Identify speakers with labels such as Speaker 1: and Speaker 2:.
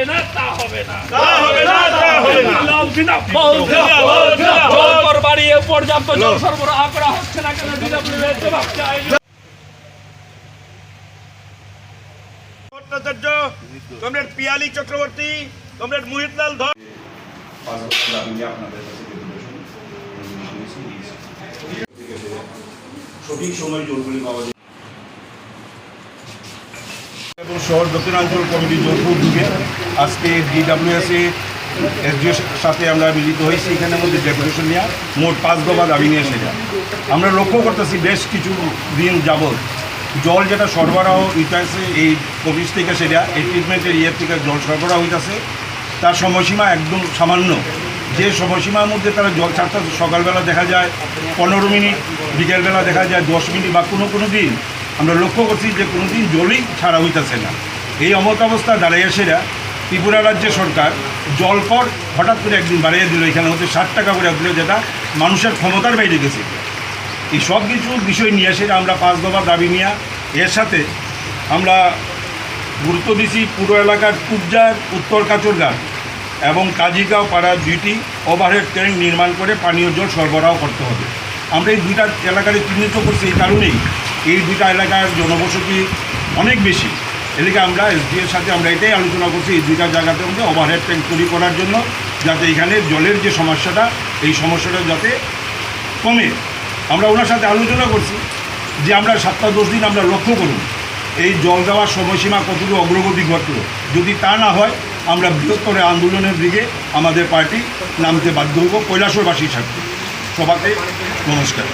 Speaker 1: হবে না তা হবে না।
Speaker 2: তা হবে না, তা হবে না।
Speaker 1: লাভ জিনাফ
Speaker 2: জিন্দাবাদ, জিন্দাবাদ।
Speaker 1: জল বাড়িয়ে পর্যাপ্ত জল সরবরাহ করা হচ্ছে না কেন? বিনামূল্যে জবাব চাই।
Speaker 2: ভট্টাচার্য কমরেড পিয়ালি চক্রবর্তী কমরেড মোহিতলাল ধর
Speaker 3: পাঁচ বছর দাবি নিয়ে আপনাদের কাছে সঠিক সময় জলগুলি পাওয়া
Speaker 4: এবং শহর দক্ষিণাঞ্চল কমিটি জোরপুর যুগে আজকে ডিডাব্লিউএসএ এসডিওর সাথে আমরা মিলিত হয়েছি। এখানের মধ্যে ডেপুটেশন নেওয়া মোট পাঁচ দফা দাবি নিয়ে সেটা আমরা লক্ষ্য করতেছি বেশ কিছু দিন যাবৎ জল যেটা সরবরাহ হইতেছে এই অফিস থেকে সেটা, এই ট্রিটমেন্টের ইয়ের থেকে জল সরবরাহ হইতেছে তার সময়সীমা একদম সামান্য। যে সময়সীমার মধ্যে তারা জল ছাড়তে সকালবেলা দেখা যায় পনেরো মিনিট, বিকেলবেলা দেখা যায় দশ মিনিট বা কোনো কোনো দিন আমরা লক্ষ্য করছি যে কোনো দিন জলই ছাড়া হইতেছে না। এই অমত অবস্থা দাঁড়াইয়া সেরা ত্রিপুরা রাজ্য সরকার জল কর হঠাৎ করে একদিন বাড়িয়ে দিল, এখানে হচ্ছে ষাট টাকা করে দিল যেটা মানুষের ক্ষমতার বাইরে গেছে। এই সব কিছু বিষয় নিয়ে সেটা আমরা পাঁচ দফা দাবি নিয়ে এর সাথে আমরা গুরুত্ব দিছি পুরো এলাকার কুবজার, উত্তর কাচরঘাট এবং কাজিগাঁও পাড়ার দুইটি ওভারহেড ট্যাঙ্ক নির্মাণ করে পানীয় জল সরবরাহ করতে হবে। আমরা এই দুইটা এলাকারে চিহ্নিত করছি এই কারণেই এই দুইটা এলাকার জনবসতি অনেক বেশি। এদিকে আমরা এসডিএর সাথে আমরা এটাই আলোচনা করছি, এই দুইটা জায়গাতে মধ্যে ওভারহেড ট্যাঙ্ক তৈরি করার জন্য, যাতে এখানে জলের যে সমস্যাটা, এই সমস্যাটা যাতে কমে। আমরা ওনার সাথে আলোচনা করছি যে আমরা সাতটা দশ দিন আমরা লক্ষ্য করুন, এই জল দেওয়ার সময়সীমা কতটুকু অগ্রগতি ঘটল। যদি তা না হয়, আমরা বৃহত্তর আন্দোলনের দিকে আমাদের পার্টি নামতে বাধ্য হব, কৈলাসরবাসীর সাথে। সবাকে নমস্কার।